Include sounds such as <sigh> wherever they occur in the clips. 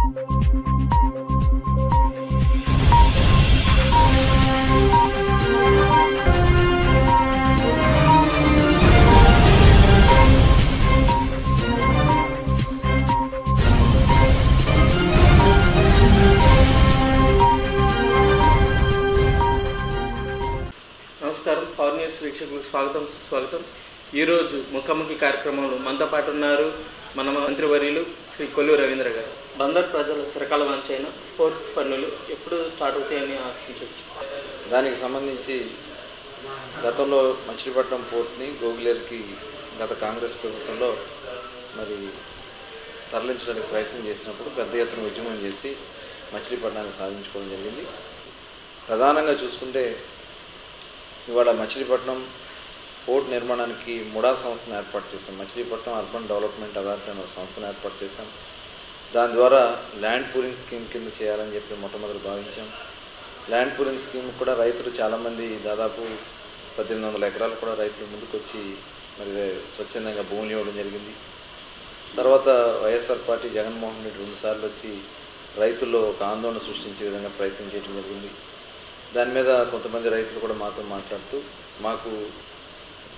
నమస్కారం. Power news వీక్షకులకు స్వాగతం సుస్వాగతం. ఈరోజు ముఖాముఖి కార్యక్రమంలో మనతో పాటు ఉన్నారు మన మంత్రివర్యులు శ్రీ కొల్లు రవీంద్ర గారు. బందర్ ప్రజల చిరకాల వంచైన పోర్ట్ పన్నులు ఎప్పుడు స్టార్ట్ అవుతాయని ఆశించవచ్చు. దానికి సంబంధించి గతంలో మచిలీపట్నం పోర్ట్ని గోగులేరుకి గత కాంగ్రెస్ ప్రభుత్వంలో మరి తరలించడానికి ప్రయత్నం చేసినప్పుడు పెద్ద ఎత్తున ఉద్యమం చేసి మచిలీపట్నాన్ని సాధించుకోవడం జరిగింది. ప్రధానంగా చూసుకుంటే ఇవాళ మచిలీపట్నం పోర్ట్ నిర్మాణానికి ముడా సంస్థను ఏర్పాటు చేశాం. మచిలీపట్నం అర్బన్ డెవలప్మెంట్ అథారిటీ అనే సంస్థను ఏర్పాటు చేశాం. దాని ద్వారా ల్యాండ్ పూలింగ్ స్కీమ్ కింద చేయాలని చెప్పి మొట్టమొదటి భావించాం. ల్యాండ్ పూలింగ్ స్కీమ్ కూడా రైతులు చాలామంది దాదాపు పద్దెనిమిది వందల ఎకరాలు కూడా రైతులు ముందుకొచ్చి మరి స్వచ్ఛందంగా భూములు ఇవ్వడం జరిగింది. తర్వాత వైఎస్ఆర్ పార్టీ జగన్మోహన్ రెడ్డి రెండుసార్లు వచ్చి రైతుల్లో ఒక ఆందోళన సృష్టించే విధంగా ప్రయత్నం చేయడం జరిగింది. దాని మీద కొంతమంది రైతులు కూడా మాతో మాట్లాడుతూ మాకు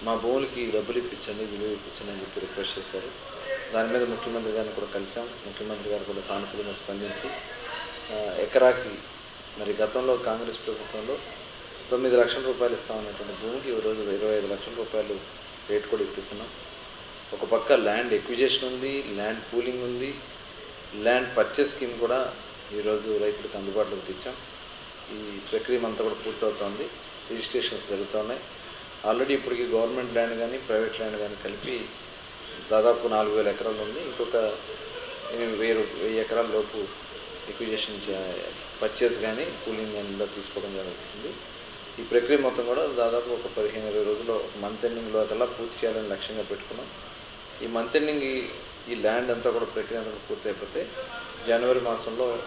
మా భూములకి డబ్బులు ఇప్పించండి విలువ ఇప్పించండి అని చెప్పి రిక్వెస్ట్ చేశారు. దాని మీద ముఖ్యమంత్రి గారిని కూడా కలిసాం. ముఖ్యమంత్రి గారు కూడా సానుకూలంగా స్పందించి ఎకరాకి మరి గతంలో కాంగ్రెస్ ప్రభుత్వంలో తొమ్మిది లక్షల రూపాయలు ఇస్తామన్నటువంటి భూమికి ఈరోజు ఇరవై ఐదు లక్షల రూపాయలు రేట్ కూడా ఇప్పిస్తున్నాం. ఒక పక్క ల్యాండ్ ఎక్విజేషన్ ఉంది ల్యాండ్ పూలింగ్ ఉంది ల్యాండ్ పర్చేస్ స్కీమ్ కూడా ఈరోజు రైతులకు అందుబాటులోకి తెచ్చాం. ఈ ప్రక్రియ అంతా కూడా పూర్తవుతోంది. రిజిస్ట్రేషన్స్ జరుగుతున్నాయి. ఆల్రెడీ ఇప్పటికి గవర్నమెంట్ ల్యాండ్ కానీ ప్రైవేట్ ల్యాండ్ కానీ కలిపి దాదాపు నాలుగు వేల ఎకరాలు ఉంది. ఇంకొక ఎనిమిది వెయ్యి వెయ్యి ఎకరాల లోపు ఎక్విజేషన్ పర్చేస్ కానీ కూలింగ్ కానీ తీసుకోవడం జరుగుతుంది. ఈ ప్రక్రియ మొత్తం కూడా దాదాపు ఒక పదిహేను ఇరవై రోజుల్లో ఒక మంత్ ఎండింగ్లో కల్లా పూర్తి చేయాలని లక్ష్యంగా పెట్టుకున్నాం. ఈ మంత్ ఎండింగ్ ఈ- ల్యాండ్ అంతా కూడా ప్రక్రియ అంతా పూర్తి అయిపోతే జనవరి మాసంలో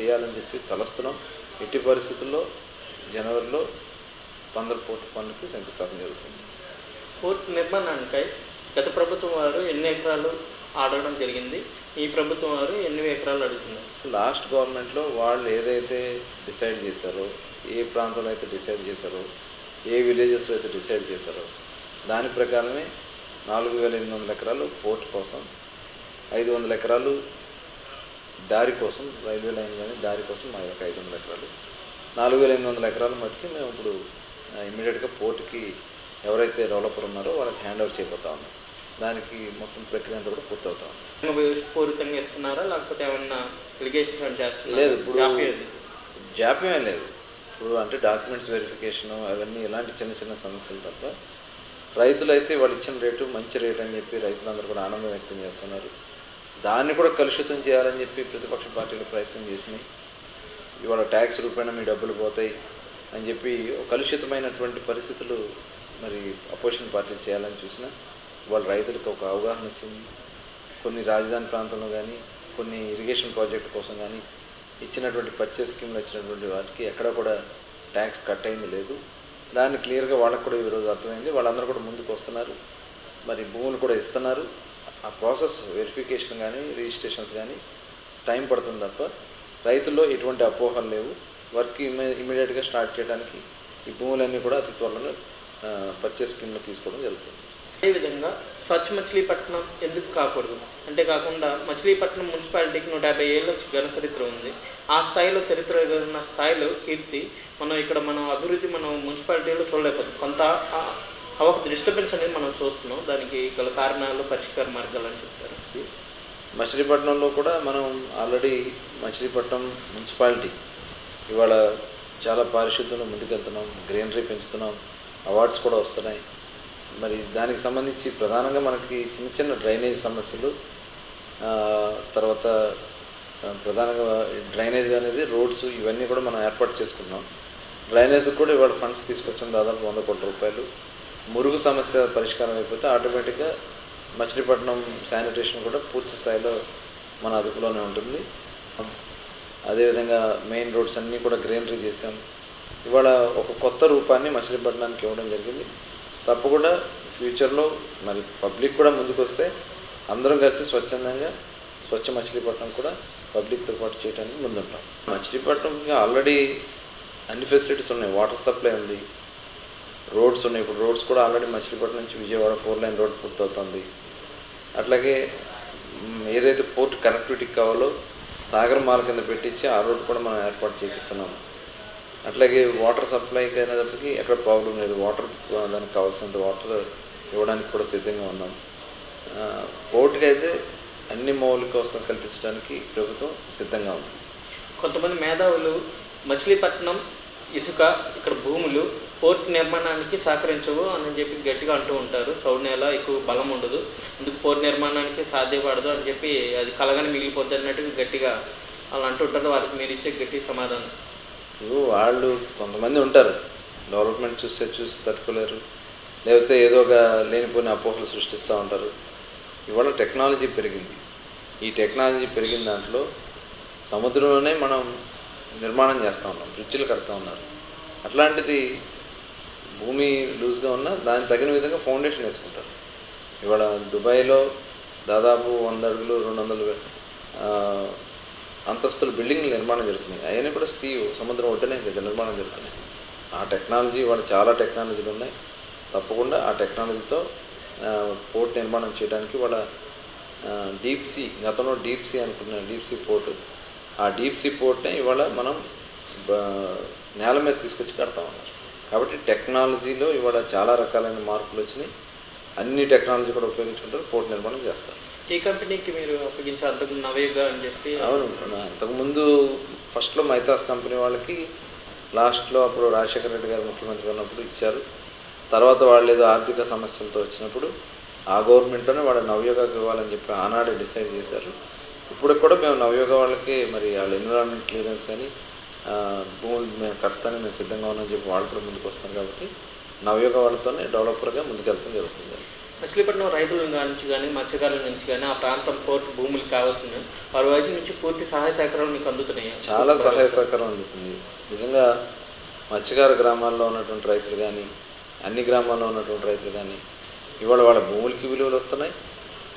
చేయాలని చెప్పి తలస్తున్నాం. ఎట్టి పరిస్థితుల్లో జనవరిలో పందర పోర్టు పనులకి శంకుస్థాపన జరుగుతుంది. పోర్ట్ నిర్మాణానికై గత ప్రభుత్వం వారు ఎన్ని ఎకరాలు అడగడం జరిగింది? ఈ ప్రభుత్వం వారు ఎన్ని ఎకరాలు అడుగుతున్నారు లాస్ట్ గవర్నమెంట్లో వాళ్ళు ఏదైతే డిసైడ్ చేశారో ఏ ప్రాంతంలో అయితే డిసైడ్ చేశారో ఏ విలేజెస్లో అయితే డిసైడ్ చేశారో దాని ప్రకారమే నాలుగు వేల ఎనిమిది వందల ఎకరాలు పోర్ట్ కోసం ఐదు వందల ఎకరాలు దారి కోసం రైల్వే లైన్ కానీ దారి కోసం మా యొక్క ఐదు వందల ఎకరాలు. నాలుగు వేల ఎనిమిది వందల ఎకరాలు మట్టుకి మేము ఇప్పుడు ఇమీడియట్గా పోర్టుకి ఎవరైతే డెవలపర్ ఉన్నారో వాళ్ళకి హ్యాండ్ ఓవర్ చేయబోతా ఉన్నాం. దానికి మొత్తం ప్రక్రియ అంతా కూడా పూర్తవుతా. పూరితంగా ఇస్తున్నారా? లేకపోతే ఏమన్నా లిగేషన్ చేస్తున్నారా? లేదు ఇప్పుడు. జాప్యమే లేదు. ఇప్పుడు అంటే డాక్యుమెంట్స్ వెరిఫికేషన్ అవన్నీ ఇలాంటి చిన్న చిన్న సమస్యలు తప్ప రైతులైతే వాళ్ళు ఇచ్చిన రేటు మంచి రేట్ అని చెప్పి రైతులందరూ కూడా ఆనందం వ్యక్తం చేస్తున్నారు. దాన్ని కూడా కలుషితం చేయాలని చెప్పి ప్రతిపక్ష పార్టీలు ప్రయత్నం చేసినాయి. ఇవాళ ట్యాక్స్ రూపాయన మీ డబ్బులు పోతాయి అని చెప్పి కలుషితమైనటువంటి పరిస్థితులు మరి అపోజిషన్ పార్టీలు చేయాలని చూసినా వాళ్ళ రైతులకు ఒక అవగాహన వచ్చింది. కొన్ని రాజధాని ప్రాంతంలో కానీ కొన్ని ఇరిగేషన్ ప్రాజెక్ట్ కోసం కానీ ఇచ్చినటువంటి పర్చేస్ స్కీమ్లు ఇచ్చినటువంటి వాటికి ఎక్కడ కూడా ట్యాక్స్ కట్ అయింది లేదు. దాన్ని క్లియర్గా వాళ్ళకు కూడా ఈరోజు అర్థమైంది. వాళ్ళందరూ కూడా ముందుకు వస్తున్నారు. మరి భూములు కూడా ఇస్తున్నారు. ఆ ప్రాసెస్ వెరిఫికేషన్ కానీ రిజిస్ట్రేషన్స్ కానీ టైం పడుతుంది తప్ప రైతుల్లో ఎటువంటి అపోహలు లేవు. వర్క్ ఇమీ ఇమీడియట్గా స్టార్ట్ చేయడానికి ఈ భూములన్నీ కూడా అతి త్వరలో పర్చేస్ స్కీమ్లో తీసుకోవడం జరుగుతుంది. అదేవిధంగా స్వచ్ఛ మచిలీపట్నం ఎందుకు కాకూడదు? అంటే కాకుండా మచిలీపట్నం మున్సిపాలిటీకి నూట యాభై ఏళ్ళ ఘన చరిత్ర ఉంది. ఆ స్థాయిలో చరిత్ర ఉన్న స్థాయిలో కీర్తి మనం ఇక్కడ మనం అభివృద్ధి మనం మున్సిపాలిటీలో చూడలేకపోతుంది కొంత ఆ- ఒక డిస్టర్బెన్స్ అనేది మనం చూస్తున్నాం. దానికి గల కారణాలు పరిష్కార మార్గాలు అని చెప్తారు. మచిలీపట్నంలో కూడా మనం ఆల్రెడీ మచిలీపట్నం మున్సిపాలిటీ ఇవాళ చాలా పారిశుద్ధ్యంలో ముందుకెళ్తున్నాం గ్రీనరీ పెంచుతున్నాం అవార్డ్స్ కూడా వస్తున్నాయి. మరి దానికి సంబంధించి ప్రధానంగా మనకి చిన్న చిన్న డ్రైనేజ్ సమస్యలు తర్వాత ప్రధానంగా డ్రైనేజ్ అనేది రోడ్స్ ఇవన్నీ కూడా మనం ఏర్పాటు చేసుకున్నాం. డ్రైనేజ్ కూడా ఇవాళ ఫండ్స్ తీసుకొచ్చాం దాదాపు వంద కోట్ల రూపాయలు. మురుగు సమస్య పరిష్కారం అయిపోతే ఆటోమేటిక్గా మచిలీపట్నం శానిటేషన్ కూడా పూర్తి స్థాయిలో మన అదుపులోనే ఉంటుంది. అదేవిధంగా మెయిన్ రోడ్స్ అన్నీ కూడా గ్రీనరీ చేసాం ఇవాళ ఒక కొత్త రూపాన్ని మచిలీపట్నానికి ఇవ్వడం జరిగింది. తప్పకుండా ఫ్యూచర్లో మరి పబ్లిక్ కూడా ముందుకు వస్తే అందరం కలిసి స్వచ్ఛందంగా స్వచ్ఛ మచిలీపట్నం కూడా పబ్లిక్తో పాటు చేయడానికి ముందుంటాం. మచిలీపట్నంకి ఆల్రెడీ అన్ని ఫెసిలిటీస్ ఉన్నాయి. వాటర్ సప్లై ఉంది. రోడ్స్ ఉన్నాయి. ఇప్పుడు రోడ్స్ కూడా ఆల్రెడీ మచిలీపట్నం నుంచి విజయవాడ ఫోర్ లైన్ రోడ్ పూర్తవుతుంది. అట్లాగే ఏదైతే పోర్ట్ కనెక్టివిటీ కావాలో సాగర్ మాల కింద పెట్టించి ఆ రోడ్ కూడా మనం ఏర్పాటు చేపిస్తున్నాము అట్లాగే వాటర్ సప్లైకి అయినప్పటికీ ఎక్కడ ప్రాబ్లం లేదు. వాటర్ దానికి కావాల్సినంత వాటర్ ఇవ్వడానికి కూడా సిద్ధంగా ఉన్నాం. పోర్టుకి అయితే అన్ని మౌలిక అవసరం కల్పించడానికి ప్రభుత్వం సిద్ధంగా ఉంది. కొంతమంది మేధావులు మచిలీపట్నం ఇసుక ఇక్కడ భూములు పోర్ట్ నిర్మాణానికి సహకరించవు అని చెప్పి గట్టిగా అంటూ ఉంటారు. చౌడు నేల ఎక్కువ బలం ఉండదు. అందుకు పోర్ట్ నిర్మాణానికి సాధ్యపడదు అని చెప్పి అది కలగానే మిగిలిపోద్ది అన్నట్టుగా గట్టిగా వాళ్ళు అంటుంటారు వారికి మీరు ఇచ్చే గట్టి సమాధానం. ఇప్పుడు వాళ్ళు కొంతమంది ఉంటారు. డెవలప్మెంట్ చూస్తే చూసి తట్టుకోలేరు. లేకపోతే ఏదో ఒక లేనిపోయిన అపోహలు సృష్టిస్తూ ఉంటారు. ఇవాళ టెక్నాలజీ పెరిగింది. ఈ టెక్నాలజీ పెరిగిన దాంట్లో సముద్రంలోనే మనం నిర్మాణం చేస్తూ ఉన్నాం. బ్రిడ్జిలు కడుతూ ఉన్నారు. అట్లాంటిది భూమి లూజ్గా ఉన్నా దానికి తగిన విధంగా ఫౌండేషన్ వేసుకుంటారు. ఇవాళ దుబాయ్లో దాదాపు వంద అడుగులు రెండు వందలు అంతస్తుల బిల్డింగ్లు నిర్మాణం జరుగుతున్నాయి. అవన్నీ కూడా సీ సముద్రం ఒడ్డునే నిర్మాణం జరుగుతున్నాయి. ఆ టెక్నాలజీ ఇవాళ చాలా టెక్నాలజీలు ఉన్నాయి. తప్పకుండా ఆ టెక్నాలజీతో పోర్ట్ నిర్మాణం చేయడానికి వాళ్ళ డీప్ సీ గతంలో డీప్ సీ అనుకున్న డీప్ సీ పోర్ట్. ఆ డీప్ సీ పోర్ట్నే ఇవాళ మనం నేల మీద తీసుకొచ్చి కడతా ఉన్నారు. కాబట్టి టెక్నాలజీలో ఇవాళ చాలా రకాలైన మార్పులు వచ్చినాయి. అన్ని టెక్నాలజీ కూడా ఉపయోగించుకుంటారు పోర్ట్ నిర్మాణం చేస్తారు. ఈ కంపెనీకి మీరు అప్పగించే అంతకు నవయుగ అని చెప్పి. అవును అంతకుముందు ఫస్ట్లో మైతాస్ కంపెనీ వాళ్ళకి లాస్ట్లో అప్పుడు రాజశేఖర రెడ్డి గారు ముఖ్యమంత్రి ఉన్నప్పుడు ఇచ్చారు. తర్వాత వాళ్ళు ఏదో ఆర్థిక సమస్యలతో వచ్చినప్పుడు ఆ గవర్నమెంట్లోనే వాళ్ళ నవయోగాకి ఇవ్వాలని చెప్పి ఆనాడే డిసైడ్ చేశారు. ఇప్పుడు కూడా మేము నవయోగ వాళ్ళకి మరి వాళ్ళ ఎన్విరాన్మెంట్ క్లియరెన్స్ కానీ భూములు మేము కడతానే మేము సిద్ధంగా ఉన్నామని చెప్పి వాళ్ళు కూడా ముందుకు వస్తున్నారు కాబట్టి నవయోగ వాళ్ళతోనే డెవలపర్గా ముందుకెళ్తాం జరుగుతుంది. మచిలీపట్నం రైతుల నుంచి కానీ మత్స్యకారుల నుంచి కానీ ఆ ప్రాంతం పోర్టు భూములు కావాల్సిన వారి వైపు నుంచి పూర్తి సహాయ సహకారాలు మీకు అందుతున్నాయి. చాలా సహాయ సహకారం అందుతుంది నిజంగా మత్స్యకార గ్రామాల్లో ఉన్నటువంటి రైతులు కానీ అన్ని గ్రామాల్లో ఉన్నటువంటి రైతులు కానీ ఇవాళ వాళ్ళ భూములకి విలువలు వస్తున్నాయి.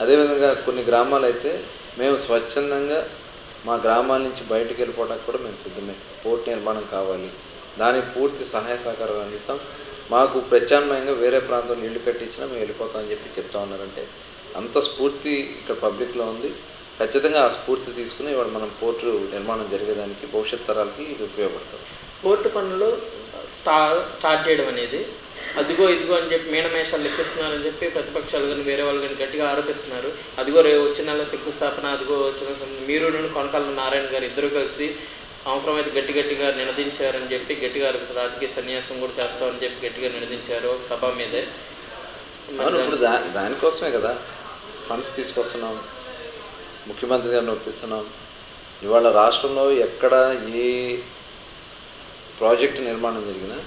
అదేవిధంగా కొన్ని గ్రామాలు అయితే మేము స్వచ్ఛందంగా మా గ్రామాల నుంచి బయటకు వెళ్ళిపోవడానికి కూడా మేము సిద్ధమే. పోర్టు నిర్మాణం కావాలి. దానికి పూర్తి సహాయ సహకారాలు అందిస్తాం. మాకు ప్రత్యామ్నాయంగా వేరే ప్రాంతంలో నీళ్ళు కట్టించినా మేము వెళ్ళిపోతామని చెప్పి చెప్తా ఉన్నారంటే అంత స్ఫూర్తి ఇక్కడ పబ్లిక్లో ఉంది. ఖచ్చితంగా ఆ స్ఫూర్తి తీసుకుని ఇవాళ మనం పోర్టు నిర్మాణం జరిగేదానికి భవిష్యత్ తరాలకి ఇది ఉపయోగపడుతుంది. పోర్టు పనులు స్టా స్టార్ట్ చేయడం అనేది. అదిగో ఇదిగో అని చెప్పి మీనమేషాలు లెక్కిస్తున్నారని చెప్పి ప్రతిపక్షాలు కానీ వేరే వాళ్ళు కానీ గట్టిగా ఆరోపిస్తున్నారు. అదిగో రేపు వచ్చిన నెల శంకుస్థాపన అదిగో వచ్చిన మీరు కొనకాల నారాయణ గారు ఇద్దరు కలిసి అవసరమైతే గట్టి గట్టిగా నినదించారని చెప్పి గట్టిగా రాజకీయ సన్యాసం కూడా చేస్తామని చెప్పి గట్టిగా నినదించారు సభ మీదే. ఇప్పుడు దా దానికోసమే కదా ఫండ్స్ తీసుకొస్తున్నాం ముఖ్యమంత్రి గారిని ఒప్పిస్తున్నాం. ఇవాళ రాష్ట్రంలో ఎక్కడ ఏ ప్రాజెక్టు నిర్మాణం జరిగినా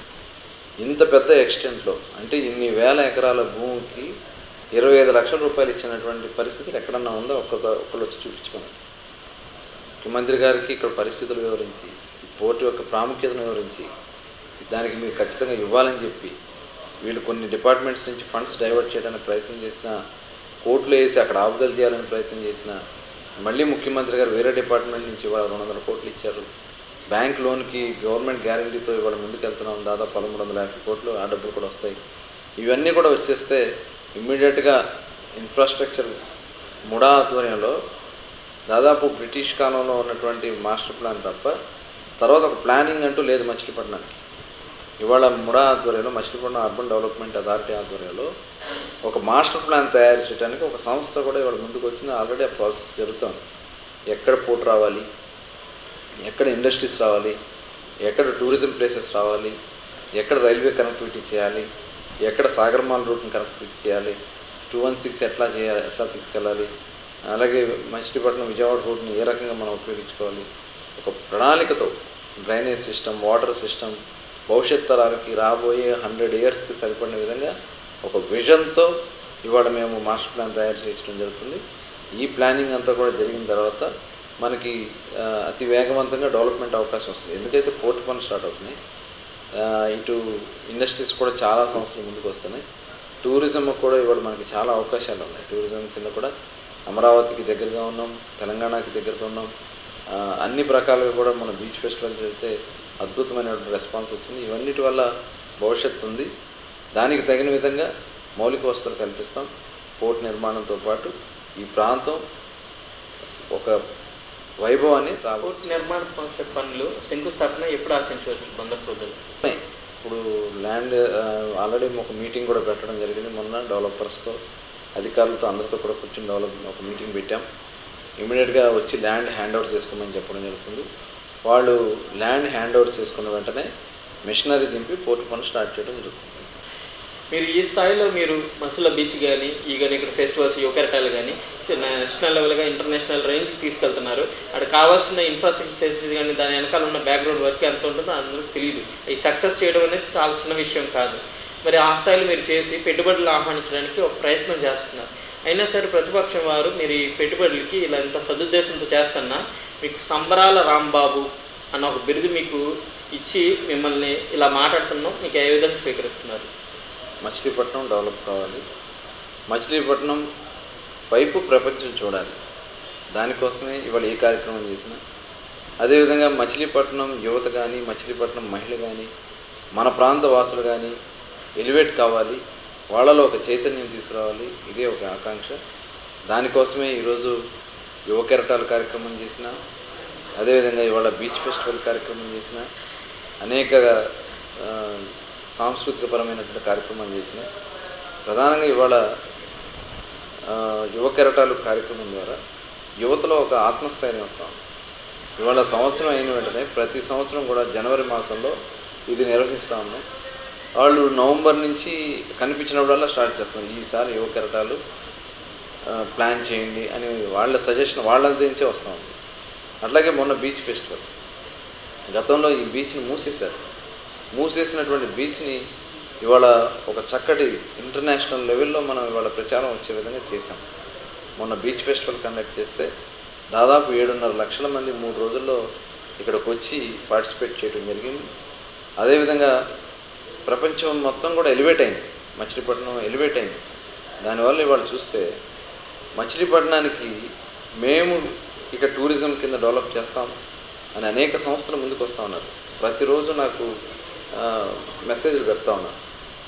ఇంత పెద్ద ఎక్స్టెంట్లో అంటే ఇన్ని వేల ఎకరాల భూమికి ఇరవై ఐదు లక్షల రూపాయలు ఇచ్చినటువంటి పరిస్థితులు ఎక్కడన్నా ఉందో? ఒక్కసారి ఒక్కళ్ళు వచ్చి చూపించుకోండి. ముఖ్యమంత్రి గారికి ఇక్కడ పరిస్థితులు వివరించి ఈ పోర్టు యొక్క ప్రాముఖ్యతను వివరించి దానికి మీరు ఖచ్చితంగా ఇవ్వాలని చెప్పి వీళ్ళు కొన్ని డిపార్ట్మెంట్స్ నుంచి ఫండ్స్ డైవర్ట్ చేయడానికి ప్రయత్నం చేసిన కోట్లు వేసి అక్కడ ఆపుదల చేయాలని ప్రయత్నం చేసిన మళ్ళీ ముఖ్యమంత్రి గారు వేరే డిపార్ట్మెంట్ నుంచి ఇవాళ రెండు వందల కోట్లు ఇచ్చారు. బ్యాంక్ లోన్కి గవర్నమెంట్ గ్యారంటీతో ఇవాళ ముందుకు వెళ్తున్నాం దాదాపు పదమూడు వందల యాభై కోట్లు ఆ డబ్బులు కూడా వస్తాయి. ఇవన్నీ కూడా వచ్చేస్తే ఇమ్మీడియట్గా ఇన్ఫ్రాస్ట్రక్చర్ ముడా ఆధ్వర్యంలో దాదాపు బ్రిటిష్ కాలంలో ఉన్నటువంటి మాస్టర్ ప్లాన్ తప్ప తర్వాత ఒక ప్లానింగ్ అంటూ లేదు మచిలీపట్నానికి. ఇవాళ ముడా ఆధ్వర్యంలో మచిలీపట్నం అర్బన్ డెవలప్మెంట్ అథారిటీ ఆధ్వర్యంలో ఒక మాస్టర్ ప్లాన్ తయారు చేయడానికి ఒక సంస్థ కూడా ఇవాళ ముందుకు వచ్చింది. ఆల్రెడీ ఆ ప్రాసెస్ జరుగుతుంది. ఎక్కడ పోర్ట్ రావాలి? ఎక్కడ ఇండస్ట్రీస్ రావాలి? ఎక్కడ టూరిజం ప్లేసెస్ రావాలి? ఎక్కడ రైల్వే కనెక్టివిటీ చేయాలి? ఎక్కడ సాగర్మాల్ రూట్ని కనెక్టివిటీ చేయాలి? టూ వన్ సిక్స్ ఎట్లా చేయాలి? ఎట్లా తీసుకెళ్ళాలి? అలాగే మచిలీపట్నం విజయవాడ రోడ్ని ఏ రకంగా మనం ఉపయోగించుకోవాలి? ఒక ప్రణాళికతో డ్రైనేజ్ సిస్టమ్ వాటర్ సిస్టమ్ భవిష్యత్ తరాలకి రాబోయే హండ్రెడ్ ఇయర్స్కి సరిపడిన విధంగా ఒక విజన్తో ఇవాళ మేము మాస్టర్ ప్లాన్ తయారు చేయడం జరుగుతుంది. ఈ ప్లానింగ్ అంతా కూడా జరిగిన తర్వాత మనకి అతి వేగవంతంగా డెవలప్మెంట్ అవకాశం వస్తుంది. ఎందుకైతే పోర్ట్ పనులు స్టార్ట్ అవుతున్నాయి ఇటు ఇండస్ట్రీస్ కూడా చాలా సంవత్సరాలు ముందుకు వస్తున్నాయి. టూరిజం కూడా ఇవాళ మనకి చాలా అవకాశాలు ఉన్నాయి. టూరిజం కింద కూడా అమరావతికి దగ్గరగా ఉన్నాం తెలంగాణకి దగ్గరగా ఉన్నాం. అన్ని ప్రకాలుగా కూడా మన బీచ్ ఫెస్టివల్ జరిగితే అద్భుతమైనటువంటి రెస్పాన్స్ వచ్చింది. ఇవన్నిటి వల్ల భవిష్యత్తు ఉంది. దానికి తగిన విధంగా మౌలిక వసతులు కల్పిస్తాం. పోర్ట్ నిర్మాణంతో పాటు ఈ ప్రాంతం ఒక వైభవాన్ని పూర్తి నిర్మాణ పనులు శంకుస్థాపన ఎప్పుడు ఆశించవచ్చు బందర్. ఇప్పుడు ల్యాండ్ ఆల్రెడీ ఒక మీటింగ్ కూడా పెట్టడం జరిగింది మొన్న డెవలపర్స్తో. అధికారులతో అందరితో కూడా కూర్చొని డెవలప్ ఒక మీటింగ్ పెట్టాం. ఇమీడియట్గా వచ్చి ల్యాండ్ హ్యాండ్ ఓవర్ చేసుకోమని చెప్పడం జరుగుతుంది. వాళ్ళు ల్యాండ్ హ్యాండ్ ఓవర్ చేసుకున్న వెంటనే మిషనరీ దింపి పోర్టు పనులు స్టార్ట్ చేయడం జరుగుతుంది. మీరు ఈ స్థాయిలో మీరు మసుల బీచ్ కానీ ఈ కానీ ఇక్కడ ఫెస్టివల్స్ యువకరటాలు కానీ నేషనల్ లెవెల్గా ఇంటర్నేషనల్ రేంజ్కి తీసుకెళ్తున్నారు. అక్కడ కావాల్సిన ఇన్ఫ్రాస్ట్రక్చర్ ఫెసిలిటీ కానీ దాని వెనకాల ఉన్న బ్యాక్గ్రౌండ్ వర్క్ ఎంత ఉంటుందో అందరికి తెలియదు ఈ సక్సెస్ చేయడం అనేది చాలా చిన్న విషయం కాదు. మరి ఆ స్థాయిలో మీరు చేసి పెట్టుబడులు ఆహ్వానించడానికి ఒక ప్రయత్నం చేస్తున్నారు. అయినా సరే ప్రతిపక్షం వారు మీరు ఈ పెట్టుబడులకి ఇలా ఇంత సదుద్దేశంతో చేస్తున్నా మీకు సంబరాల రాంబాబు అన్న ఒక బిరుదు మీకు ఇచ్చి మిమ్మల్ని ఇలా మాట్లాడుతున్నాం. మీకు ఏ విధంగా స్వీకరిస్తున్నారు? మచిలీపట్నం డెవలప్ కావాలి. మచిలీపట్నం వైపు ప్రపంచం చూడాలి. దానికోసమే ఇవాళ ఏ కార్యక్రమం చేసినా. అదేవిధంగా మచిలీపట్నం యువత కానీ మచిలీపట్నం మహిళ కానీ మన ప్రాంత వాసులు కానీ ఎలివేట్ కావాలి వాళ్ళలో ఒక చైతన్యం తీసుకురావాలి ఇదే ఒక ఆకాంక్ష. దానికోసమే ఈరోజు యువకెరటాల కార్యక్రమం చేసిన అదేవిధంగా ఇవాళ బీచ్ ఫెస్టివల్ కార్యక్రమం చేసిన అనేక ఆ, సాంస్కృతికపరమైనటువంటి కార్యక్రమాలు చేసిన ప్రధానంగా ఇవాళ యువకెరటాలు యువ కెరటాలు కార్యక్రమం ద్వారా యువతలో ఒక ఆత్మస్థైర్యం వస్తాం ఇవాళ సంవత్సరం అయిన వెంటనే ప్రతి సంవత్సరం కూడా జనవరి మాసంలో ఇది నిర్వహిస్తాము వాళ్ళు నవంబర్ నుంచి కనిపించినప్పుడల్లా స్టార్ట్ చేస్తున్నారు. ఈసారి యువ కెరటాలు ప్లాన్ చేయండి అని వాళ్ళ సజెషన్ వాళ్ళ నుంచే వస్తూ. ఉంది అట్లాగే మొన్న బీచ్ ఫెస్టివల్. గతంలో ఈ బీచ్ని మూసేశారు. మూసేసినటువంటి బీచ్ని ఇవాళ ఒక చక్కటి ఇంటర్నేషనల్ లెవెల్లో మనం ఇవాళ ప్రచారం వచ్చే విధంగా చేశాం. మొన్న బీచ్ ఫెస్టివల్ కండక్ట్ చేస్తే దాదాపు ఏడున్నర లక్షల మంది మూడు రోజుల్లో ఇక్కడికి వచ్చి పార్టిసిపేట్ చేయడం జరిగింది. అదేవిధంగా ప్రపంచం మొత్తం కూడా ఎలివేట్ అయింది. మచిలీపట్నం ఎలివేట్ అయింది. దానివల్ల ఇవాళ చూస్తే మచిలీపట్నానికి మేము ఇక టూరిజం కింద డెవలప్ చేస్తాం అని అనేక సంస్థలు ముందుకు వస్తూ ఉన్నారు. ప్రతిరోజు నాకు మెసేజ్లు పెడతా ఉన్నారు.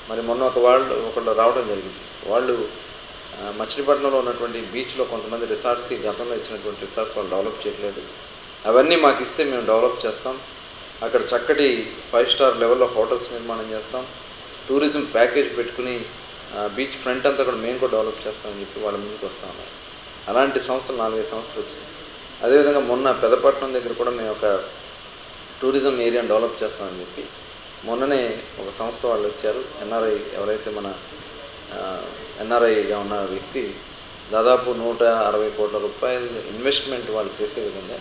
మరి మొన్న ఒక వాళ్ళు ఒకళ్ళు రావడం జరిగింది. వాళ్ళు మచిలీపట్నంలో ఉన్నటువంటి బీచ్లో కొంతమంది రిసార్ట్స్కి గతంలో ఇచ్చినటువంటి రిసార్ట్స్ వాళ్ళు డెవలప్ చేయట్లేదు. అవన్నీ మాకు ఇస్తే మేము డెవలప్ చేస్తాం. అక్కడ చక్కటి ఫైవ్ స్టార్ లెవెల్లో హోటల్స్ నిర్మాణం చేస్తాం. టూరిజం ప్యాకేజ్ పెట్టుకుని బీచ్ ఫ్రంట్ అంతా కూడా మేము కూడా డెవలప్ చేస్తామని చెప్పి వాళ్ళ ముందుకు వస్తూ ఉన్నారు అలాంటి సంస్థలు నాలుగైదు సంస్థలు వచ్చాయి అదేవిధంగా మొన్న పెదపట్నం దగ్గర కూడా మేము ఒక టూరిజం ఏరియాను డెవలప్ చేస్తామని చెప్పి మొన్ననే ఒక సంస్థ వాళ్ళు వచ్చారు. ఎన్ఆర్ఐ ఎవరైతే మన ఎన్ఆర్ఐగా ఉన్న వ్యక్తి దాదాపు నూట అరవై కోట్ల రూపాయలు ఇన్వెస్ట్మెంట్ వాళ్ళు చేసే విధంగా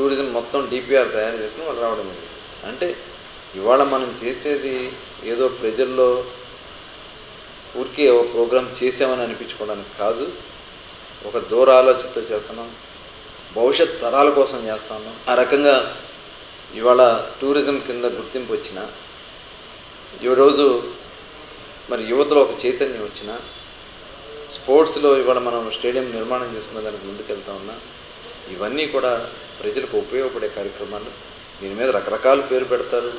టూరిజం మొత్తం డిపిఆర్ తయారు చేసుకుని వాళ్ళు రావడం జరిగింది అంటే ఇవాళ మనం చేసేది ఏదో ప్రజల్లో ఊరికే ఓ ప్రోగ్రాం చేసామని అనిపించుకోవడానికి కాదు. ఒక దూర ఆలోచనతో చేస్తున్నాం. భవిష్యత్ తరాల కోసం చేస్తున్నాం. ఆ రకంగా ఇవాళ టూరిజం కింద గుర్తింపు వచ్చిన ఈరోజు మరి యువతలో ఒక చైతన్యం వచ్చిన స్పోర్ట్స్లో ఇవాళ మనం స్టేడియం నిర్మాణం చేసుకునే దానికి ముందుకెళ్తా ఉన్నా ఇవన్నీ కూడా ప్రజలకు ఉపయోగపడే కార్యక్రమాలు. దీని మీద రకరకాల పేరు పెడతారు.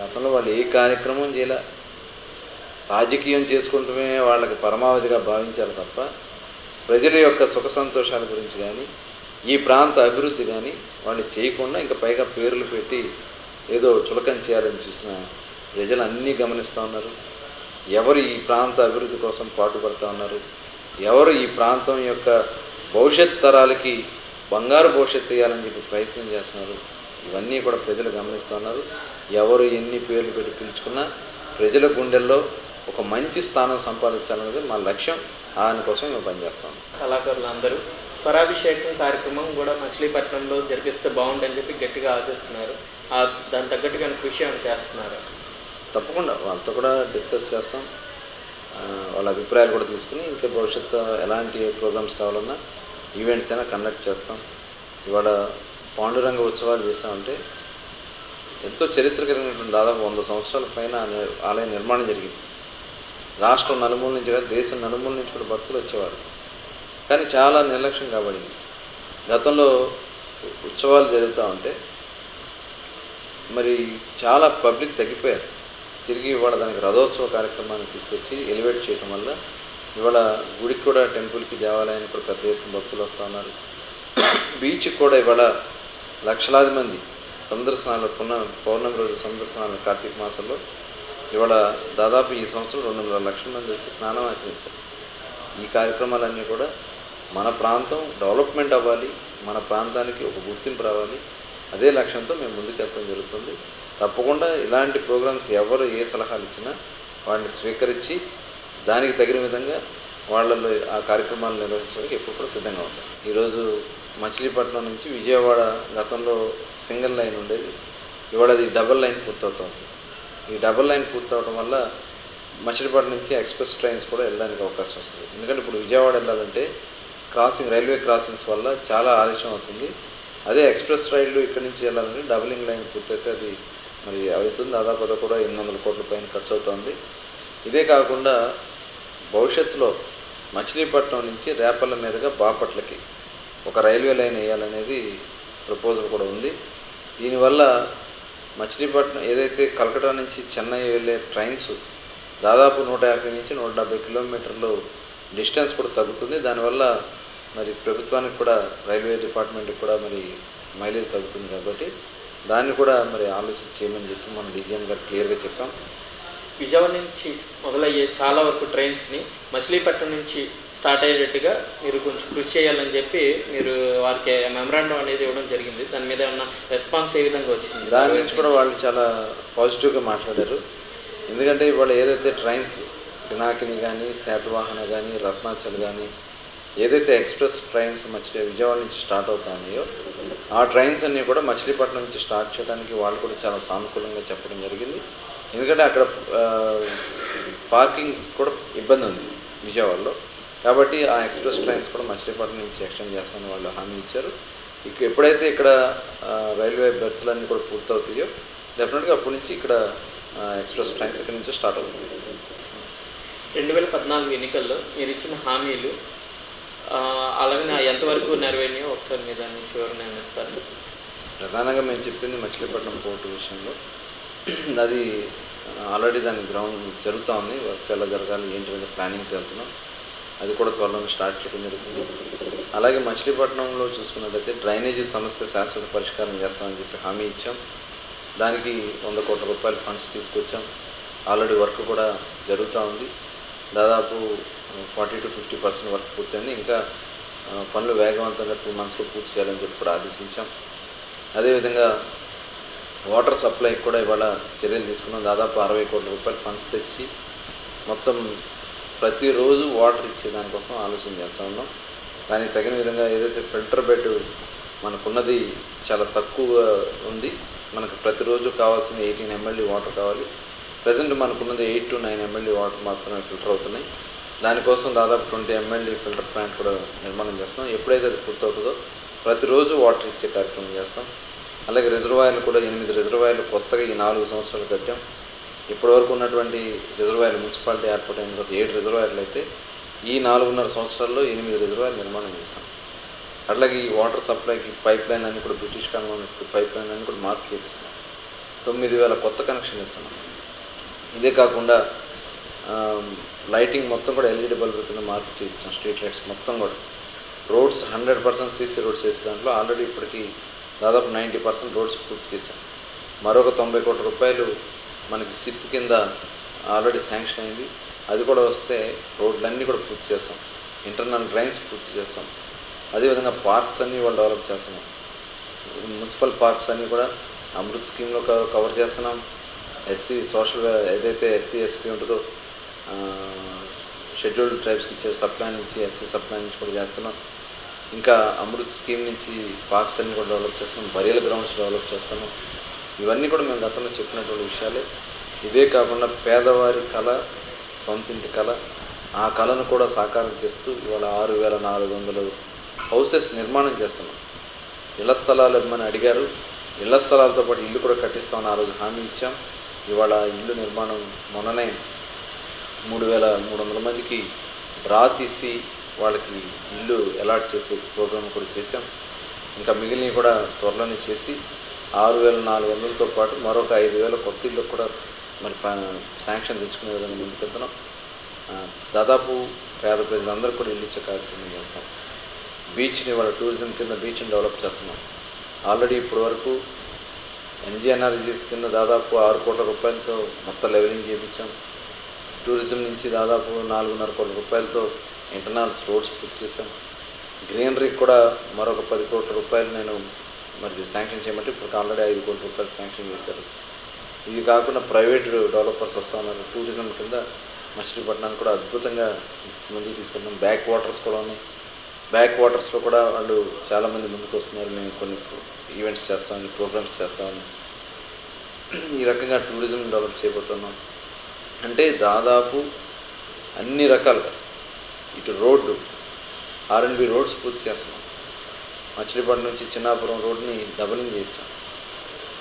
గతంలో వాళ్ళు ఏ కార్యక్రమం చేయలే? రాజకీయం చేసుకుంటమే వాళ్ళకి పరమావధిగా భావించారు తప్ప ప్రజల యొక్క సుఖ సంతోషాల గురించి కానీ ఈ ప్రాంత అభివృద్ధి కానీ వాళ్ళు చేయకుండా ఇంకా పైగా పేర్లు పెట్టి ఏదో చులకం చేయాలని చూసిన ప్రజలు అన్నీ గమనిస్తూ ఉన్నారు. ఎవరు ఈ ప్రాంత అభివృద్ధి కోసం పాటుపడుతూ ఉన్నారు? ఎవరు ఈ ప్రాంతం యొక్క భవిష్యత్ తరాలకి బంగారు భవిష్యత్తు ఇవ్వాలని చెప్పి ప్రయత్నం చేస్తున్నారు. ఇవన్నీ కూడా ప్రజలు గమనిస్తున్నారు ఎవరు ఎన్ని పేర్లు పెట్టి పిలుచుకున్నా ప్రజల గుండెల్లో ఒక మంచి స్థానం సంపాదించాలనేది మా లక్ష్యం. దానికోసం మేము పనిచేస్తాం. కళాకారులు అందరూ స్వరాభిషేకం కార్యక్రమం కూడా మచిలీపట్నంలో జరిపిస్తే బాగుంటుందని చెప్పి గట్టిగా ఆశిస్తున్నారు. దాని తగ్గట్టుగా కృషి ఏమైనా చేస్తున్నారు? తప్పకుండా. వాళ్ళతో కూడా డిస్కస్ చేస్తాం. వాళ్ళ అభిప్రాయాలు కూడా తీసుకుని ఇంకా భవిష్యత్తు ఎలాంటి ప్రోగ్రామ్స్ కావాలన్నా ఈవెంట్స్ అయినా కండక్ట్ చేస్తాం. ఇవాళ పాండురంగ ఉత్సవాలు చేసామంటే ఎంతో చరిత్ర కలిగినటువంటి దాదాపు వంద సంవత్సరాల పైన ఆలయ నిర్మాణం జరిగింది. రాష్ట్రం నలుమూల నుంచి కాదు దేశం నలుమూల నుంచి కూడా భక్తులు వచ్చేవారు. కానీ చాలా నిర్లక్ష్యం కాబడింది. గతంలో ఉత్సవాలు జరుగుతూ ఉంటే మరి చాలా పబ్లిక్ తగ్గిపోయారు. తిరిగి ఇవాళ దానికి రథోత్సవ కార్యక్రమాన్ని తీసుకొచ్చి ఎలివేట్ చేయడం వల్ల ఇవాళ గుడికి కూడా టెంపుల్కి దేవాలయానికి కూడా పెద్ద ఎత్తున భక్తులు వస్తూ ఉన్నారు. బీచ్కి కూడా ఇవాళ లక్షలాది మంది సందర్శనాలు పున్న పౌర్ణమి రోజు సందర్శనాలు కార్తీక మాసంలో. ఇవాళ దాదాపు ఈ సంవత్సరం రెండున్నర లక్షల మంది వచ్చి స్నానం ఆచరించారు. ఈ కార్యక్రమాలన్నీ కూడా మన ప్రాంతం డెవలప్మెంట్ అవ్వాలి మన ప్రాంతానికి ఒక గుర్తింపు రావాలి. అదే లక్ష్యంతో మేము ముందుకెళ్ళడం జరుగుతుంది. తప్పకుండా ఇలాంటి ప్రోగ్రామ్స్ ఎవరు ఏ సలహాలు ఇచ్చినా వాటిని స్వీకరించి దానికి తగిన విధంగా వాళ్ళలో ఆ కార్యక్రమాలు నిర్వహించడానికి ఎప్పుడు కూడా సిద్ధంగా ఉంటాం ఈరోజు మచిలీపట్నం నుంచి విజయవాడ గతంలో సింగిల్ లైన్ ఉండేది. ఇవాళ అది డబుల్ లైన్ పూర్తవుతుంది. ఈ డబుల్ లైన్ పూర్తవడం వల్ల మచిలీపట్నం నుంచి ఎక్స్ప్రెస్ ట్రైన్స్ కూడా వెళ్ళడానికి అవకాశం వస్తుంది. ఎందుకంటే ఇప్పుడు విజయవాడ వెళ్ళాలంటే క్రాసింగ్ రైల్వే క్రాసింగ్స్ వల్ల చాలా ఆలస్యం అవుతుంది. అదే ఎక్స్ప్రెస్ రైళ్ళు ఇక్కడి నుంచి వెళ్ళాలంటే డబులింగ్ లైన్ పూర్తయితే అది మరి అవుతుంది. దాదాపు కూడా ఎనిమిది వందల కోట్ల పైన ఖర్చు అవుతుంది ఇదే కాకుండా భవిష్యత్తులో మచిలీపట్నం నుంచి రేపల్ల మీదుగా బాపట్లకి ఒక రైల్వే లైన్ వేయాలనేది ప్రపోజల్ కూడా ఉంది. దీనివల్ల మచిలీపట్నం ఏదైతే కలకటా నుంచి చెన్నై వెళ్ళే ట్రైన్స్ దాదాపు నూట యాభై నుంచి నూట డెబ్బై కిలోమీటర్లు డిస్టెన్స్ కూడా తగ్గుతుంది. దానివల్ల మరి ప్రభుత్వానికి కూడా రైల్వే డిపార్ట్మెంట్కి కూడా మరి మైలేజ్ తగ్గుతుంది కాబట్టి దాన్ని కూడా మరి ఆలోచన చేయమని చెప్పి మనం డీజీఎం గారు క్లియర్గా చెప్పాం. విజయవాడ నుంచి మొదలయ్యే చాలా వరకు ట్రైన్స్ని మచిలీపట్నం నుంచి స్టార్ట్ అయ్యేటట్టుగా మీరు కొంచెం కృషి చేయాలని చెప్పి మీరు వారికి మెమరాండం అనేది ఇవ్వడం జరిగింది. దాని మీద ఏమన్నా రెస్పాన్స్ ఏ విధంగా వచ్చింది? దాని గురించి కూడా వాళ్ళు చాలా పాజిటివ్గా మాట్లాడారు. ఎందుకంటే ఇవాళ ఏదైతే ట్రైన్స్ పినాకిని కానీ శాతవాహన కానీ రత్నాచల్ కానీ ఏదైతే ఎక్స్ప్రెస్ ట్రైన్స్ మచిలీ విజయవాడ నుంచి స్టార్ట్ అవుతున్నాయో ఆ ట్రైన్స్ అన్నీ కూడా మచిలీపట్నం నుంచి స్టార్ట్ చేయడానికి వాళ్ళు కూడా చాలా సానుకూలంగా చెప్పడం జరిగింది. ఎందుకంటే అక్కడ పార్కింగ్ కూడా ఇబ్బంది ఉంది విజయవాడలో. కాబట్టి ఆ ఎక్స్ప్రెస్ ట్రైన్స్ కూడా మచిలీపట్నం నుంచి ఎక్స్టెండ్ చేస్తామని వాళ్ళు హామీ ఇచ్చారు. ఇక ఎప్పుడైతే ఇక్కడ రైల్వే బెర్త్లన్నీ కూడా పూర్తవుతాయో డెఫినెట్గా అప్పటి నుంచి ఇక్కడ ఎక్స్ప్రెస్ ట్రైన్స్ ఇక్కడ నుంచి స్టార్ట్ అవుతుంది రెండు వేల పద్నాలుగు ఎన్నికల్లో మీరు ఇచ్చిన హామీలు అలాగే ఎంతవరకు నెరవేరినాయో ఒకసారి మీ దాని నుంచి వివరణ ప్రధానంగా మేము చెప్పింది మచిలీపట్నం పోర్టు విషయంలో. <clears throat> అది ఆల్రెడీ దాని గ్రౌండ్ జరుగుతూ ఉంది. వర్క్స్ ఎలా జరగాలి ఏంటి అనేది ప్లానింగ్ వెళ్తున్నాం. అది కూడా త్వరలో స్టార్ట్ చేయడం జరుగుతుంది. అలాగే మచిలీపట్నంలో చూసుకున్నట్లయితే డ్రైనేజీ సమస్య శాశ్వత పరిష్కారం చేస్తామని చెప్పి హామీ ఇచ్చాం. దానికి వంద కోట్ల రూపాయల ఫండ్స్ తీసుకొచ్చాం. ఆల్రెడీ వర్క్ కూడా జరుగుతూ ఉంది. దాదాపు forty to fifty percent work పూర్తయింది. ఇంకా పనులు వేగవంతంగా టూ మంత్స్లో పూర్తి చేయాలని చెప్పి కూడా ఆదేశించాం. అదేవిధంగా వాటర్ సప్లైకి కూడా ఇవాళ చర్యలు తీసుకున్నాం. దాదాపు అరవై కోట్ల రూపాయలు ఫండ్స్ తెచ్చి మొత్తం ప్రతిరోజు వాటర్ ఇచ్చే దానికోసం ఆలోచన చేస్తూ ఉన్నాం. దానికి తగిన విధంగా ఏదైతే ఫిల్టర్ బెడ్ మనకున్నది చాలా తక్కువగా ఉంది. మనకు ప్రతిరోజు కావాల్సిన ఎయిటీన్ ఎంఎల్ఈ వాటర్ కావాలి. ప్రజెంట్ మనకున్నది eight to nine MLD water మాత్రమే ఫిల్టర్ అవుతున్నాయి. దానికోసం దాదాపు ట్వంటీ ఎంఎల్ఈ ఫిల్టర్ ప్లాంట్ కూడా నిర్మాణం చేస్తున్నాం. ఎప్పుడైతే అది పూర్తవుతుందో ప్రతిరోజు వాటర్ ఇచ్చే కార్యక్రమం చేస్తాం. అలాగే రిజర్వాయర్లు కూడా ఎనిమిది రిజర్వాయర్లు కొత్తగా ఈ నాలుగు సంవత్సరాలు కట్టాం. ఇప్పటివరకు ఉన్నటువంటి రిజర్వాయర్లు మున్సిపాలిటీ ఏర్పాటైన తర్వాత ఏడు రిజర్వాయర్లు అయితే ఈ నాలుగున్నర సంవత్సరాల్లో ఎనిమిది రిజర్వాయర్లు నిర్మాణం చేస్తాం అట్లాగే ఈ వాటర్ సప్లైకి పైప్ లైన్ అన్ని కూడా బ్రిటిష్ కాలంలో పైప్ లైన్ అన్ని కూడా మార్పు చేపిస్తున్నాం. తొమ్మిది వేల కొత్త కనెక్షన్ ఇస్తున్నాం ఇదే కాకుండా లైటింగ్ మొత్తం కూడా ఎల్ఈడి బల్బు కింద మార్పు చేయించాం స్ట్రీట్ లైట్స్ మొత్తం కూడా. Roads hundred percent CC roads వేసే దాంట్లో ఆల్రెడీ ఇప్పటికీ దాదాపు నైంటీ పర్సెంట్ రోడ్స్ పూర్తి చేశాం. మరొక తొంభై కోట్ల రూపాయలు మనకి సిప్ కింద ఆల్రెడీ శాంక్షన్ అయింది. అది కూడా వస్తే రోడ్లన్నీ కూడా పూర్తి చేస్తాం. ఇంటర్నల్ డ్రైన్స్ పూర్తి చేస్తాం. అదేవిధంగా పార్క్స్ అన్నీ వాళ్ళు డెవలప్ చేస్తున్నాం. మున్సిపల్ పార్క్స్ అన్నీ కూడా అమృత్ స్కీమ్లో కవర్ కవర్ చేస్తున్నాం. ఎస్సీ సోషల్ ఏదైతే ఎస్సీ ఎస్పీ ఉంటుందో షెడ్యూల్డ్ ట్రైబ్స్కి ఇచ్చే సప్లై నుంచి ఎస్సీ సప్లై నుంచి కూడా చేస్తున్నాం. ఇంకా అమృత్ స్కీమ్ నుంచి పార్క్స్ అన్ని కూడా డెవలప్ చేస్తాము బరియల్ గ్రౌండ్స్ డెవలప్ చేస్తాము ఇవన్నీ కూడా మేము గతంలో చెప్పినటువంటి విషయాలే. ఇదే కాకుండా పేదవారి కళ సొంతింటి కళ ఆ కళను కూడా సాకారం చేస్తూ ఇవాళ ఆరు వేల నాలుగు వందలు హౌసెస్ నిర్మాణం చేస్తున్నాం. ఇళ్ళ స్థలాలు ఇవ్వమని అడిగారు. ఇళ్ళ స్థలాలతో పాటు ఇల్లు కూడా కట్టిస్తామని ఆ రోజు హామీ ఇచ్చాం. ఇవాళ ఇల్లు నిర్మాణం మొన్ననే మూడు వేల మూడు వందల మందికి డ్రా తీసి వాళ్ళకి ఇల్లు అలాట్ చేసే ప్రోగ్రామ్ కూడా చేశాం. ఇంకా మిగిలినవి కూడా త్వరలోనే చేసి ఆరు వేల నాలుగు వందలతో పాటు మరొక ఐదు వేల కొత్త ఇల్లు కూడా మరి శాంక్షన్ తెచ్చుకునే విధంగా ముందుకెళ్తున్నాం దాదాపు పేద ప్రజలందరూ కూడా ఇల్లు ఇచ్చే కార్యక్రమం చేస్తాం. బీచ్ని వాళ్ళ టూరిజం కింద బీచ్ని డెవలప్ చేస్తున్నాం. ఆల్రెడీ ఇప్పటి వరకు ఎన్జిఎన్ఆర్జీఎస్ కింద దాదాపు ఆరు కోట్ల రూపాయలతో మొత్తం లెవెలింగ్ చేయించాం టూరిజం నుంచి దాదాపు నాలుగున్నర కోట్ల రూపాయలతో ఇంటర్నల్స్ రోడ్స్ పూర్తి చేశాం గ్రీనరీ కూడా మరొక పది కోట్ల రూపాయలు నేను మరి శాంక్షన్ చేయమంటే ఇప్పుడు ఆల్రెడీ ఐదు కోట్ల రూపాయలు శాంక్షన్ చేశారు. ఇది కాకుండా ప్రైవేట్ డెవలపర్స్ వస్తూ ఉన్నారు టూరిజం కింద మచిలీపట్నాన్ని కూడా అద్భుతంగా ముందుకు తీసుకెళ్తున్నాం. బ్యాక్ వాటర్స్ కూడా ఉన్నాయి. బ్యాక్ వాటర్స్లో కూడా వాళ్ళు చాలామంది ముందుకు వస్తున్నారు. మేము కొన్ని ఈవెంట్స్ చేస్తామని ప్రోగ్రామ్స్ చేస్తామని ఈ రకంగా టూరిజం డెవలప్ చేయబోతున్నాం. అంటే దాదాపు అన్ని రకాలుగా ఇటు రోడ్డు ఆర్ఎన్బి రోడ్స్ పూర్తి చేస్తున్నాం. మచిలీపట్నం నుంచి చిన్నాపురం రోడ్ని డబలింగ్ చేస్తాం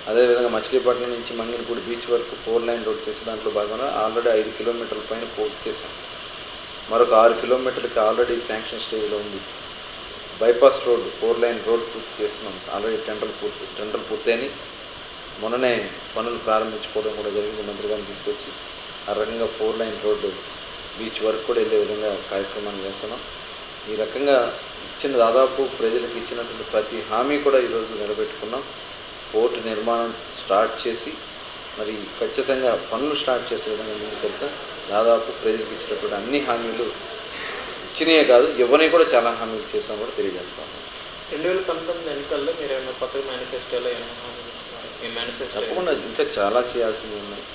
అదేవిధంగా మచిలీపట్నం నుంచి మంగినపూడి బీచ్ వరకు ఫోర్ లైన్ రోడ్ చేసే దాంట్లో భాగంగా ఆల్రెడీ ఐదు కిలోమీటర్ల పైన పూర్తి చేశాం. మరొక ఆరు కిలోమీటర్లకి ఆల్రెడీ శాంక్షన్ స్టేజ్లో ఉంది. Bypass road four lane road పూర్తి చేస్తున్నాం. ఆల్రెడీ టెండర్లు పూర్తి టెండర్లు పూర్తయినాయి. మొన్ననే పనులు ప్రారంభించుకోవడం కూడా జరిగింది మంత్రి గారిని తీసుకొచ్చి. ఆ రకంగా ఫోర్ లైన్ రోడ్డు బీచ్ వరకు కూడా వెళ్ళే విధంగా కార్యక్రమాన్ని చేస్తున్నాం. ఈ రకంగా ఇచ్చిన దాదాపు ప్రజలకు ఇచ్చినటువంటి ప్రతి హామీ కూడా ఈరోజు నిలబెట్టుకున్నాం. పోర్టు నిర్మాణం స్టార్ట్ చేసి మరి ఖచ్చితంగా పనులు స్టార్ట్ చేసే విధంగా ముందుకెళ్తాం దాదాపు ప్రజలకు ఇచ్చినటువంటి అన్ని హామీలు ఇచ్చినవే కాదు ఇవ్వని కూడా చాలా హామీలు చేసాం కూడా తెలియజేస్తాం. రెండు వేల పంతొమ్మిది ఎన్నికల్లో మీరు ఏమైనా కొత్త మేనిఫెస్టోలో ఏమైనా తప్పకుండా ఇంకా చాలా చేయాల్సినవి ఉన్నాయి.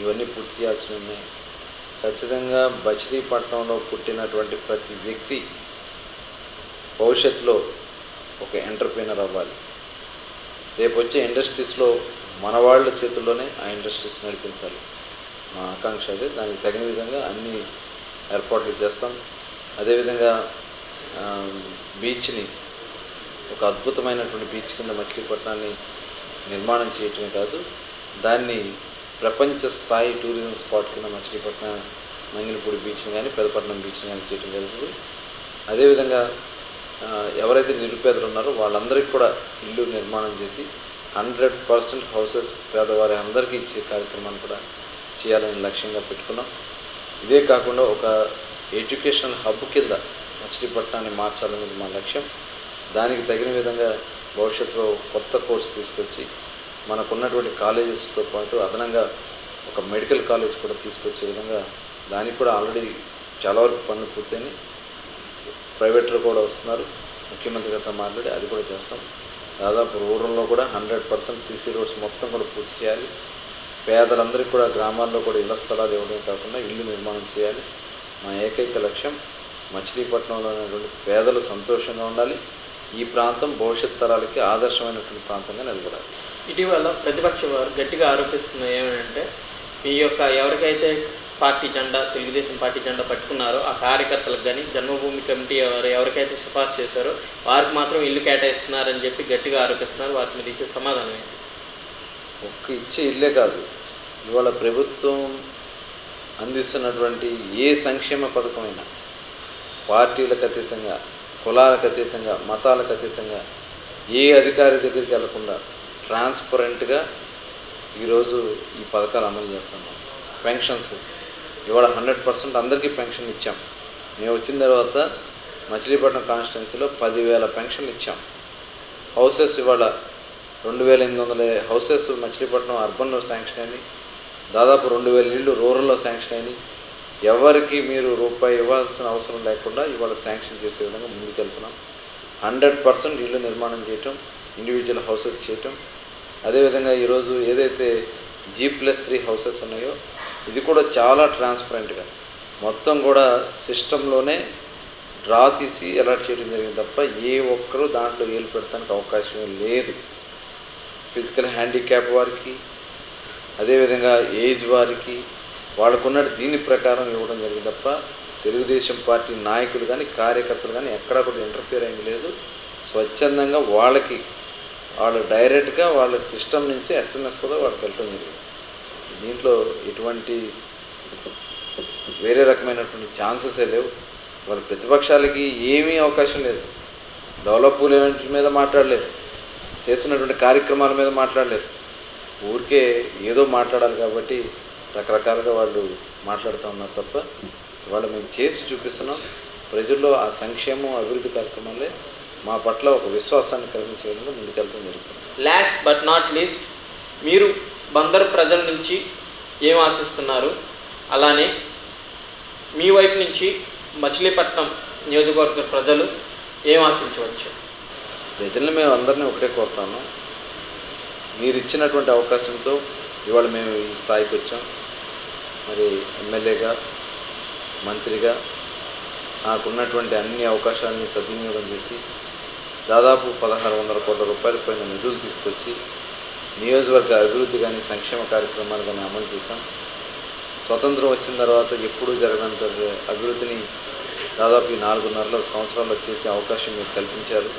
ఇవన్నీ పూర్తి చేయాల్సినవి ఉన్నాయి. ఖచ్చితంగా బచిలీపట్నంలో పుట్టినటువంటి ప్రతి వ్యక్తి భవిష్యత్తులో ఒక ఎంటర్ప్రీనర్ అవ్వాలి. రేపు వచ్చే ఇండస్ట్రీస్లో మన వాళ్ళ చేతుల్లోనే ఆ ఇండస్ట్రీస్ నడిపించాలి. మా ఆకాంక్ష అదే. దానికి తగిన విధంగా అన్ని ఏర్పాట్లు చేస్తాం. అదేవిధంగా బీచ్ని ఒక అద్భుతమైనటువంటి బీచ్ కింద మచిలీపట్నాన్ని నిర్మాణం చేయటమే కాదు దాన్ని ప్రపంచ స్థాయి టూరిజం స్పాట్ కింద మచిలీపట్నం మంగిలిపూడి బీచ్ని కానీ పెదపట్నం బీచ్ని కానీ చేయడం జరుగుతుంది. అదేవిధంగా ఎవరైతే నిరుపేదలు ఉన్నారో వాళ్ళందరికీ కూడా ఇల్లు నిర్మాణం చేసి హండ్రెడ్ పర్సెంట్ హౌసెస్ పేదవారి అందరికీ ఇచ్చే కార్యక్రమాన్ని కూడా చేయాలని లక్ష్యంగా పెట్టుకున్నాం. ఇదే కాకుండా ఒక ఎడ్యుకేషనల్ హబ్ కింద మచిలీపట్నాన్ని మార్చాలనేది మా లక్ష్యం. దానికి తగిన విధంగా భవిష్యత్తులో కొత్త కోర్స్ తీసుకొచ్చి మనకున్నటువంటి కాలేజెస్తో పాటు అదనంగా ఒక మెడికల్ కాలేజ్ కూడా తీసుకొచ్చే విధంగా దానికి కూడా ఆల్రెడీ చాలా వరకు పనులు పూర్తయినాయి. ప్రైవేట్లో కూడా వస్తున్నారు. ముఖ్యమంత్రి గారితో మాట్లాడి అది కూడా చేస్తాం. దాదాపు రూరల్లో కూడా హండ్రెడ్ పర్సెంట్ సీసీ రోడ్స్ మొత్తం కూడా పూర్తి చేయాలి. పేదలందరికీ కూడా గ్రామాల్లో కూడా ఇళ్ళ స్థలాలు ఇవ్వడమే కాకుండా ఇల్లు నిర్మాణం చేయాలి. మా ఏకైక లక్ష్యం మచిలీపట్నంలో ఉన్నటువంటి పేదలు సంతోషంగా ఉండాలి. ఈ ప్రాంతం భవిష్యత్ తరాలకి ఆదర్శమైనటువంటి ప్రాంతంగా నిలబడాలి. ఇటీవల ప్రతిపక్ష వారు గట్టిగా ఆరోపిస్తున్న ఏమంటే మీ యొక్క ఎవరికైతే పార్టీ జెండా తెలుగుదేశం పార్టీ జెండా పట్టుకున్నారో ఆ కార్యకర్తలకు కానీ జన్మభూమి కమిటీ ఎవరు ఎవరికైతే సిఫార్సు చేశారో వారికి మాత్రం ఇల్లు కేటాయిస్తున్నారని చెప్పి గట్టిగా ఆరోపిస్తున్నారు. వాటి మీద ఇచ్చే సమాధానం ఏంటి? ఒక్క ఇచ్చే ఇల్లే కాదు. ఇవాళ ప్రభుత్వం అందిస్తున్నటువంటి ఏ సంక్షేమ పథకమైనా పార్టీలకు అతీతంగా కులాలకు అతీతంగా మతాలకు అతీతంగా ఏ అధికారి దగ్గరికి వెళ్ళకుండా ట్రాన్స్పరెంట్గా ఈరోజు ఈ పథకాలు అమలు చేస్తున్నాం పెన్షన్స్. ఇవాళ హండ్రెడ్ పర్సెంట్ అందరికీ పెన్షన్ ఇచ్చాం. మేము వచ్చిన తర్వాత మచిలీపట్నం కాన్స్టిట్యున్సీలో పదివేల పెన్షన్లు ఇచ్చాం. హౌసెస్ ఇవాళ రెండు వేల ఎనిమిది వందల హౌసెస్ మచిలీపట్నం అర్బన్లో శాంక్షన్ అయినాయి. దాదాపు రెండు వేల ఇళ్ళు రూరల్లో శాంక్షన్ అయినాయి. ఎవరికి మీరు రూపాయి ఇవ్వాల్సిన అవసరం లేకుండా ఇవాళ శాంక్షన్ చేసే విధంగా ముందుకెళ్తున్నాం. హండ్రెడ్ పర్సెంట్ ఇళ్ళు నిర్మాణం చేయటం ఇండివిజువల్ హౌసెస్ చేయటం అదేవిధంగా ఈరోజు ఏదైతే జీ ప్లస్ త్రీ హౌసెస్ ఉన్నాయో ఇది కూడా చాలా ట్రాన్స్పరెంట్గా మొత్తం కూడా సిస్టంలోనే డ్రా తీసి అలర్ట్ చేయడం జరిగింది తప్ప ఏ ఒక్కరూ దాంట్లో వేలు పెడతానికి అవకాశం లేదు. ఫిజికల్ హ్యాండిక్యాప్ వారికి అదేవిధంగా ఏజ్ వారికి వాళ్ళకున్న దీని ప్రకారం ఇవ్వడం జరిగింది తప్ప తెలుగుదేశం పార్టీ నాయకులు కానీ కార్యకర్తలు కానీ ఎక్కడా కూడా ఇంటర్ఫియర్ అయింది లేదు. స్వచ్ఛందంగా వాళ్ళకి వాళ్ళు డైరెక్ట్గా వాళ్ళ సిస్టమ్ నుంచి ఎస్ఎంఎస్ కూడా వాళ్ళకి వెళ్ళటం జరిగింది దీంట్లో ఎటువంటి వేరే రకమైనటువంటి ఛాన్సెసే లేవు. వాళ్ళ ప్రతిపక్షాలకి ఏమీ అవకాశం లేదు. డెవలప్మెంట్ మీద మాట్లాడలేరు చేస్తున్నటువంటి కార్యక్రమాల మీద మాట్లాడలేరు ఊరికే ఏదో మాట్లాడాలి కాబట్టి రకరకాలుగా వాళ్ళు మాట్లాడుతూ ఉన్నారు తప్ప వాళ్ళు మేము చేసి చూపిస్తున్నాం. ప్రజల్లో ఆ సంక్షేమం అభివృద్ధి కార్యక్రమాలే మా పట్ల ఒక విశ్వాసాన్ని కలిగించడంలో ముందుకెళ్ళడం జరుగుతుంది. లాస్ట్ బట్ నాట్ లీస్ట్ మీరు బందరు ప్రజల నుంచి ఏం ఆశిస్తున్నారు? అలానే మీ వైపు నుంచి మచిలీపట్నం నియోజకవర్గ ప్రజలు ఏం ఆశించవచ్చు? ప్రజల్ని మేము అందరినీ ఒకటే కోరుతాను. మీరు ఇచ్చినటువంటి అవకాశంతో ఇవాళ మేము ఈ స్థాయికి వచ్చాం. మరి ఎమ్మెల్యేగా మంత్రిగా నాకున్నటువంటి అన్ని అవకాశాలని సద్వినియోగం చేసి దాదాపు పదహారు వందల కోట్ల రూపాయల పైన నిధులు తీసుకొచ్చి నియోజకవర్గ అభివృద్ధి కానీ సంక్షేమ కార్యక్రమాలు కానీ అమలు చేశాం. స్వతంత్రం వచ్చిన తర్వాత ఎప్పుడూ జరగనంత అభివృద్ధిని దాదాపు ఈ నాలుగున్నర సంవత్సరాల్లో చేసే అవకాశం మీరు కల్పించారు.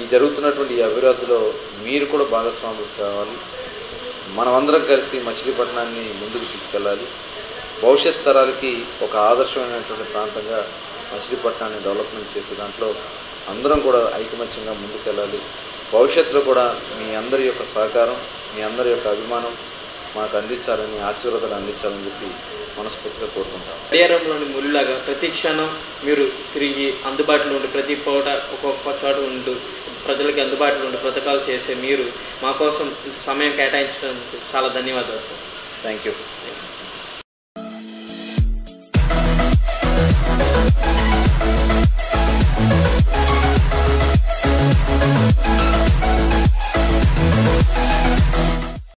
ఈ జరుగుతున్నటువంటి ఈ అభివృద్ధిలో మీరు కూడా భాగస్వాములు కావాలి. మనమందరం కలిసి మచిలీపట్నాన్ని ముందుకు తీసుకెళ్ళాలి. భవిష్యత్ తరాలకి ఒక ఆదర్శమైనటువంటి ప్రాంతంగా మచిలీపట్నాన్ని డెవలప్మెంట్ చేసే దాంట్లో అందరం కూడా ఐకమత్యంగా ముందుకెళ్ళాలి. భవిష్యత్తులో కూడా మీ అందరి యొక్క సహకారం మీ అందరి యొక్క అభిమానం మాకు అందించాలని ఆశీర్వాదాలు అందించాలని చెప్పి మనస్ఫూర్తిగా కోరుకుంటాం. గడియారంలోని ముళ్ళలాగా ప్రతి క్షణం మీరు తిరిగి అందుబాటులో ఉండి ప్రతి పూట ఒక్కొక్క చోట ఉంటూ ప్రజలకి అందుబాటులో ఉండి పథకాలు చేసే మీరు మా కోసం సమయం కేటాయించడానికి చాలా ధన్యవాదాలు సార్. Thank you